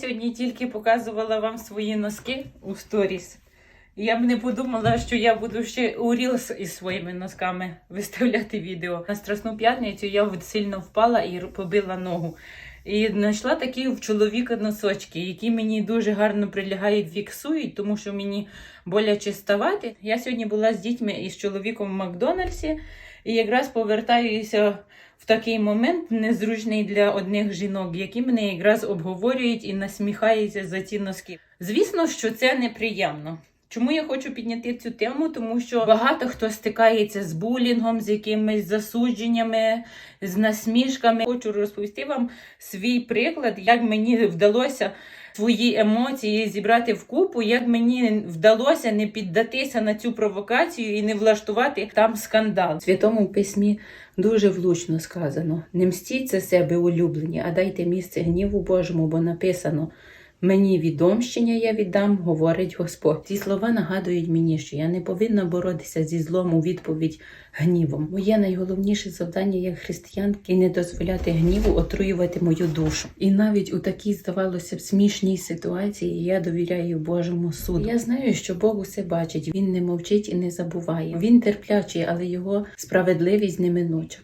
Сьогодні тільки показувала вам свої носки у сторіс. Я б не подумала, що я буду ще у Reels із своїми носками виставляти відео. На Страсну п'ятницю я сильно впала і побила ногу. І знайшла такі в чоловіка носочки, які мені дуже гарно прилягають, фіксують, тому що мені боляче ставати. Я сьогодні була з дітьми і з чоловіком в Макдональдсі, і якраз повертаюся в такий момент незручний для одних жінок, які мене якраз обговорюють і насміхаються за ці носки. Звісно, що це неприємно. Чому я хочу підняти цю тему? Тому що багато хто стикається з булінгом, з якимись засудженнями, з насмішками. Хочу розповісти вам свій приклад, як мені вдалося свої емоції зібрати в купу, як мені вдалося не піддатися на цю провокацію і не влаштувати там скандал. В святому письмі дуже влучно сказано: не мстіть себе улюблені, а дайте місце гніву Божому, бо написано. Мені відомщення я віддам, говорить Господь. Ці слова нагадують мені, що я не повинна боротися зі злом у відповідь гнівом. Моє найголовніше завдання як християнки не дозволяти гніву отруювати мою душу. І навіть у такій, здавалося б, смішній ситуації я довіряю Божому суду. Я знаю, що Бог усе бачить. Він не мовчить і не забуває. Він терплячий, але його справедливість неминуча.